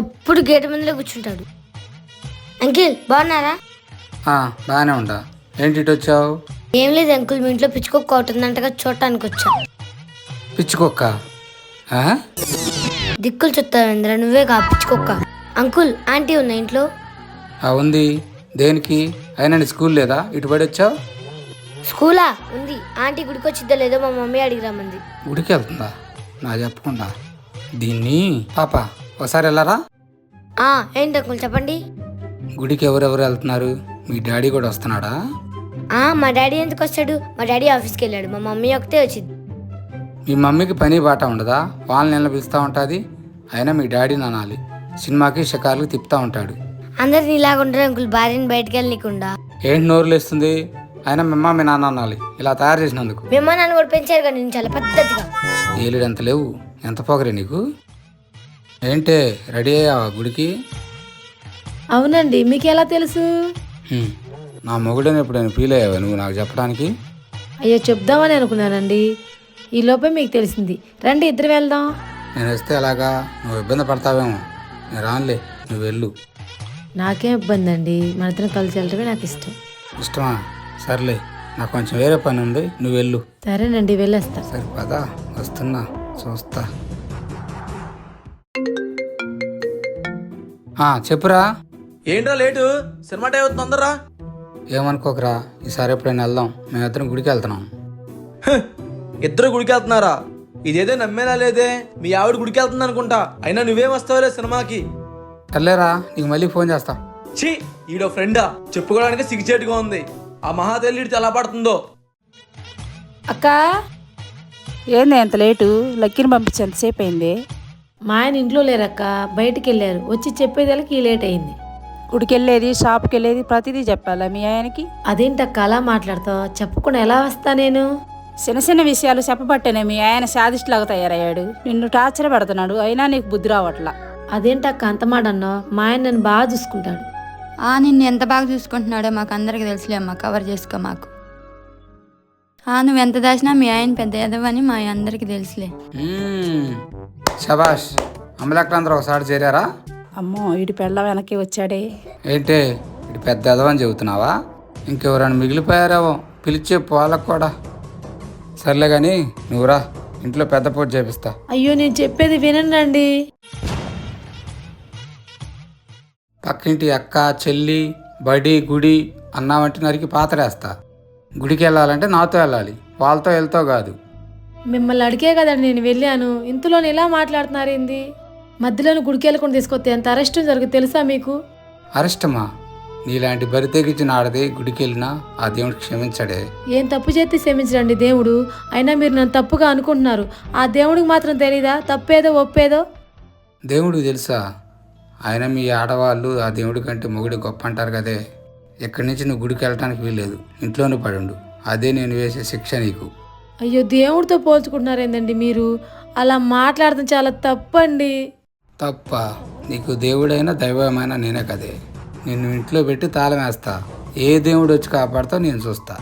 ఎప్పుడు గేట్ ముందులో కూర్చుంటాడు. అంకిల్ బాగున్నారా? బాగానే ఉంటా. ఏంటి ఇటు వచ్చావు? ఏం లేదు అంకుల్ మీ ఇంట్లో పిచ్చుకోక అవుతుందంటగా చూడటానికి వచ్చా. పిచ్చుకొక్క? దిక్కులు చుత్తావేంద్ర నువ్వే కా పిచ్చుకోక్క. అంకుల్ ఆంటీ ఉందా ఇంట్లో? ఉంది. దేనికి? అయినా స్కూల్ లేదా? ఇటు పడి వచ్చావు? స్కూలా? ఉంది. ఆంటీ గుడికి వచ్చిద్దా లేదో మా మమ్మీ అడిగి రమ్మంది. గుడికి వెళ్తుందా? నా చెప్పకుండా దీన్ని? పాప ఒకసారి వెళ్ళారా? ఆ ఏంటి అంకుల్ చెప్పండి? గుడికి ఎవరెవరు వెళ్తున్నారు? మీ డాడీ కూడా వస్తున్నాడా? ఆ మా డాడీ ఎందుకు వస్తాడు? మా డాడీ ఆఫీస్కి వెళ్ళాడు. మా మమ్మీ ఒకతే వచ్చింది. మీ మమ్మీకి పని బాట ఉండదా? వాళ్ళని నెల పిలుస్తూ ఉంటుంది? అయినా మీ డాడీని అనాలి. సినిమాకి షికార్లు తిప్పుతూ ఉంటాడు. అందరిని ఇలాగ ఉండరు అంకుల్? భార్యని బయటకు వెళ్ళనీకుండా ఏంటి నోరు లేస్తుంది? అయినా మిమ్మ మీ నాన్న అనాలి. ఇలా తయారు చేసినందుకు. మేమా నన్ను కూడా పెంచారు కదా నేను చాలా పద్ధతిగా. ఏలుడు ఎంత లేవు? ఎంత పోగరే నీకు? ఏంటే రెడీ అయ్యావా గుడికి? అవునండి మీకు ఎలా తెలుసు? హ్మ్. నా మొగుడని ఎప్పుడైనా ఫీల్ అయ్యావా నువ్వు నాకు చెప్పడానికి? అయ్యో చెప్దామని అనుకున్నానండి. ఈ లోపే మీకు తెలిసింది. రండి ఇద్దరు వెళ్దాం. నేను వస్తే ఎలాగా? నువ్వు ఇబ్బంది పడతావేమో. నేను రానులే నువ్వు వెళ్ళు. నాకేం ఇబ్బంది అండి మన ఇద్దరం కలిసి వెళ్ళటమే నాకు ఇష్టం. ఇష్టమా? సర్లే నాకు కొంచెం వేరే పని ఉంది. నువ్వు వెళ్ళు. సరేనండి వెళ్ళేస్తా. సరే పదా వస్తున్నా చూస్తా. చెప్పురా. ఏంట్రా లేటు? సినిమా టైం అవుతుంది తొందరరా. ఏమనుకోకరా ఈసారి ఎప్పుడైనా వెళ్దాం. మేమిద్దరం గుడికి వెళ్తున్నాం. హ్, ఇద్దరు గుడికి వెళ్తున్నారా? ఇదేదో నమ్మేలా లేదే? మీ ఆవిడ గుడికి వెళ్తుంది అనుకుంటా. అయినా నువ్వేం వస్తావులే సినిమాకి? సర్లేరా నీకు మళ్ళీ ఫోన్ చేస్తా. ఛీ ఈడో ఫ్రెండా. చెప్పుకోవడానికి సిగ్గుచేటుగా ఉంది. ఆ మహాతల్లి ఈడితో ఎలా పడుతుందో? అక్క ఏంది ఎంత లేటు? లక్కీని పంపించి ఎంతసేపు అయింది. మా ఆయన ఇంట్లో లేరక్క బయటికి వెళ్ళారు వచ్చి చెప్పేదానికి ఈ లేట్ అయింది. గుడికి వెళ్ళేది షాప్కి వెళ్ళేది ప్రతిదీ చెప్పాలా మీ ఆయనకి? అదేంటక్క అలా మాట్లాడతావు? చెప్పకుండా ఎలా వస్తా నేను? చిన్న చిన్న విషయాలు చెప్పబట్టేనే మీ ఆయన శాదిష్లాగా తయారయ్యాడు. నిన్ను టార్చర్ పెడుతున్నాడు. అయినా నీకు బుద్ధి రావట్లా. అదేంటక్క అంత మాట అన్నావు? మా ఆయన నన్ను బాగా చూసుకుంటాడు. ఆ నిన్ను ఎంత బాగా చూసుకుంటున్నాడో మాకు అందరికి తెలుసులే అమ్మా. కవర్ చేసుకో మాకు. నువ్వు ఎంత దాచినా మీ ఆయన పెద్ద ఎదవని మా అందరికి తెలుసులే. శబాష్ అమలక్కలందరూ ఒకసారి చేరారా? అమ్మో ఇటు పెళ్ళ వెనక్కి వచ్చాడే. ఏంటే ఇటు పెద్ద ఎదవని చెబుతున్నావా? ఇంకెవరైనా మిగిలిపోయారేమో పిలిచే వాళ్ళకు కూడా. సర్లే కానీ నువ్వురా ఇంట్లో పెద్ద పూజ చేపిస్తా. అయ్యో నేను చెప్పేది వినండి పక్కింటి అక్క చెల్లి బడి గుడి అన్నావంటే నరికి పాతరేస్తా గుడికి వెళ్ళాలంటే నాతో వెళ్ళాలి. వాళ్ళతో వెళ్తావు కాదు. మిమ్మల్ని అడిగే కదండి నేను వెళ్ళాను. ఇంతలోని ఎలా మాట్లాడుతున్నారేంది మధ్యలోని గుడికి వెళ్ళకుండా తీసుకొస్తే ఎంత అరెస్ట్ జరుగుతుంది తెలుసా మీకు? అరిష్టమా నీలాంటి బరి తెగించిన ఆడది గుడికి వెళ్ళినా ఆ దేవుడికి క్షమించడే. ఏం తప్పు చేస్తే క్షమించడండి దేవుడు. అయినా మీరు నన్ను తప్పుగా అనుకుంటున్నారు. ఆ దేవుడికి మాత్రం తెలీదా? తప్పేదో ఒప్పేదో? దేవుడికి తెలుసా? ఆయన మీ ఆడవాళ్ళు ఆ దేవుడి కంటే మొగుడు గొప్ప అంటారు కదే. ఎక్కడి నుంచి నువ్వు గుడికి వెళ్ళటానికి వీల్లేదు. ఇంట్లోనే పడుండు. అదే నేను వేసే శిక్ష నీకు. అయ్యో దేవుడితో పోల్చుకుంటున్నారేందండి మీరు? అలా మాట్లాడడం చాలా తప్పండి. తప్ప నీకు దేవుడైనా దైవమైనా నేనే కదే. నిన్ను ఇంట్లో పెట్టి తాళం వేస్తా. ఏ దేవుడు వచ్చి కాపాడుతావు నేను చూస్తా.